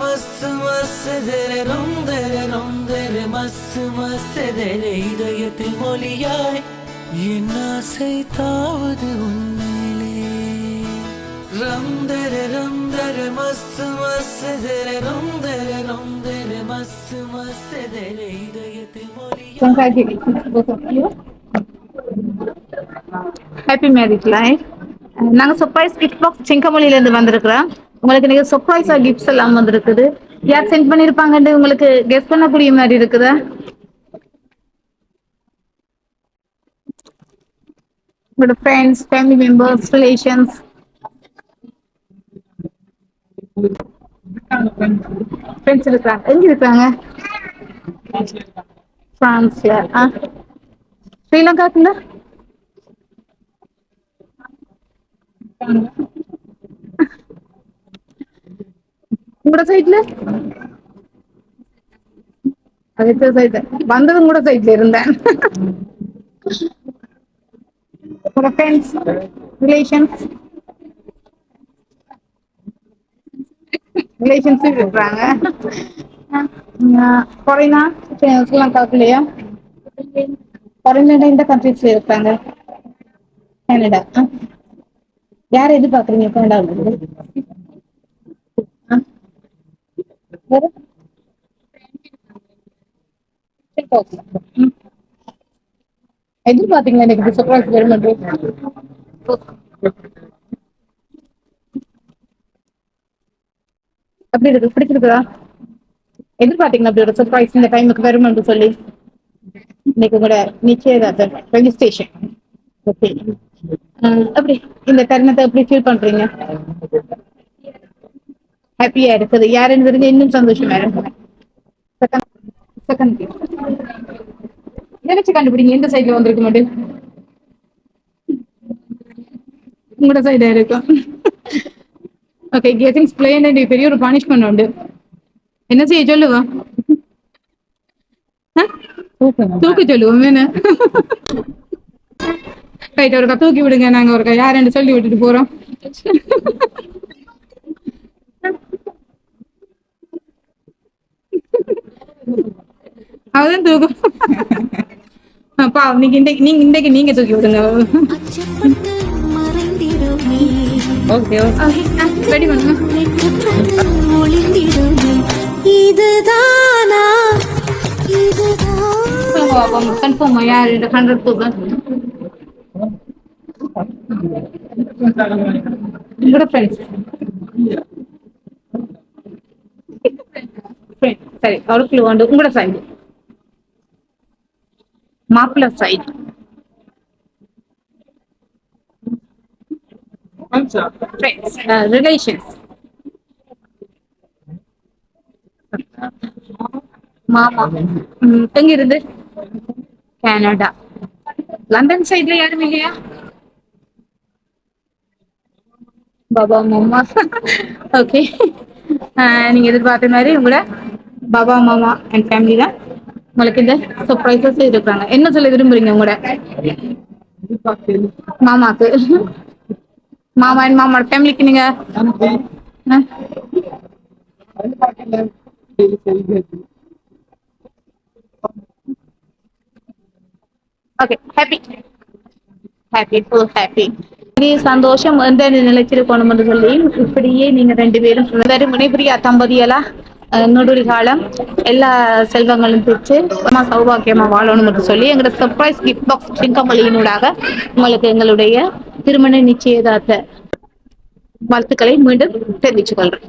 மஸ்து மஸ்து தெரே ரொம் தெரே ரம் தெரே மஸ்து மஸ்து தெரே இதயத்தில் மொழியாய் என் ஆசை தாவது உன்னிலே ரம் தெரே ரம் தெரே மஸ்து மஸ்து தெரே ரொம் தெரே ரொம் தெரே மஸ்து மஸ்து தெரே இதயத்தில் மொழியாய் ஹாப்பி மேரேஜ் லைஃப் நாங்க சர்ப்ரைஸ் கிஃப்ட் பாக்ஸ் சிங்கமொழியில இருந்து வந்திருக்கிறோம். உங்களுக்கு நீங்க சர்ப்ரைஸா கிஃப்ட்ஸ் எல்லாம் வந்திருக்குது. யார் சென்ட் பண்ணிருப்பாங்கன்னு உங்களுக்கு கெஸ் பண்ணக்கூடிய மாதிரி இருக்குதா? உங்களோட friends family members relations friends இருக்காங்க. எங்க இருக்காங்க? பிரான்ஸ்ல ஆ. ஸ்ரீலங்காக்குள்ள? உங்களோட சைட்ல அடுத்த சைட்ல வந்ததும் கூட சைட்ல இருந்தேன். ஃப்ரெண்ட்ஸ் ரிலேஷன்ஸ் ரிலேஷன்ஷிப் இருக்கிறாங்க கொரைனா கொரைனா இந்த கண்ட்ரிஸ்ல இருக்காங்க. கனடா யார் எதிர்பார்க்குறீங்க? கனடாவில் வேற ம். எதிர்பார்த்தீங்களா எனக்கு சர்ப்ரைஸ் வருமென்று அப்படி இருக்கு பிடிச்சிருக்குதா? எதிர்பார்த்தீங்களா அப்படி ஒரு சர்ப்ரைஸ் இந்த டைமுக்கு வருமென்று சொல்லி? இன்னைக்கு கூட நிச்சயதார்த்தம் ரெஜிஸ்ட்ரேஷன் ஓகே அப்படி இந்த தருணத்தை எப்படி ஃபீல் பண்றீங்க? ஹாப்பியா இருக்குது யாருன்னு தெரிஞ்சு இன்னும் சந்தோஷமா இருக்கும் செகண்ட் நினைச்சு கண்டுபிடிங்க எந்த சைட்ல வந்திருக்க மாட்டேன் உங்களோட சைடா இருக்கும் ஓகே கெட்டிங்ஸ் பிளேன் பெரிய ஒரு பனிஷ்மெண்ட் உண்டு என்ன செய்ய சொல்லுவா தூக்க சொல்லுவோம் வேணா ரைட் ஒருக்கா தூக்கி விடுங்க நாங்க ஒருக்கா யாருன்னு சொல்லி விட்டுட்டு போறோம் அவதான் தூக்கும். அப்பா நீங்க இன்றைக்கு நீங்க இன்றைக்கு நீங்க தூக்கி விடுங்க. மறைந்திடுமே. ஓகே ரெடி பண்ணுங்க. கன்ஃபார்மா யார் இந்த ஹண்ட்ரட் உங்களோட ஃப்ரெண்ட்ஸ் சரி அவருக்குள்ள வந்து உங்களோட சைடு மாப்பிள்ள சைட் ஃப்ரெண்ட்ஸ் ரிலேஷன்ஸ் மாமா. ம், எங்க இருந்து கனடா லண்டன் சைடுல யாரும் இல்லையா பாபா மாமா. ஓகே நீங்க எதிர்பார்த்த மாதிரி உங்களோட பாபா மாமா அண்ட் ஃபேமிலி தான். உங்களுக்கு இந்த சர்ப்ரைசஸ் இருக்கிறாங்க என்ன சொல்ல விரும்புறீங்க உங்களோட? மாமாக்கு. மாமா அண்ட் மாமாவோட ஃபேமிலிக்கு நீங்க? Okay happy happy full happy சந்தோஷம் எந்த நிலைச்சிருக்கணும் சொல்லி இப்படியே நீங்க ரெண்டு பேரும் வெறும் முனைபுரியா தம்பதியலா? நொடுரி காலம் எல்லா செல்வங்களும் பிடிச்சு சும்மா சௌபாக்கியமா வாழணும்னு சொல்லி எங்களோட சர்ப்ரைஸ் கிஃப்ட் பாக்ஸ் சிங்கமொழியினூடாக உங்களுக்கு எங்களுடைய திருமண நிச்சயதார்த்த வாழ்த்துக்களை மீண்டும் தெரிவித்துக் கொள்றேன்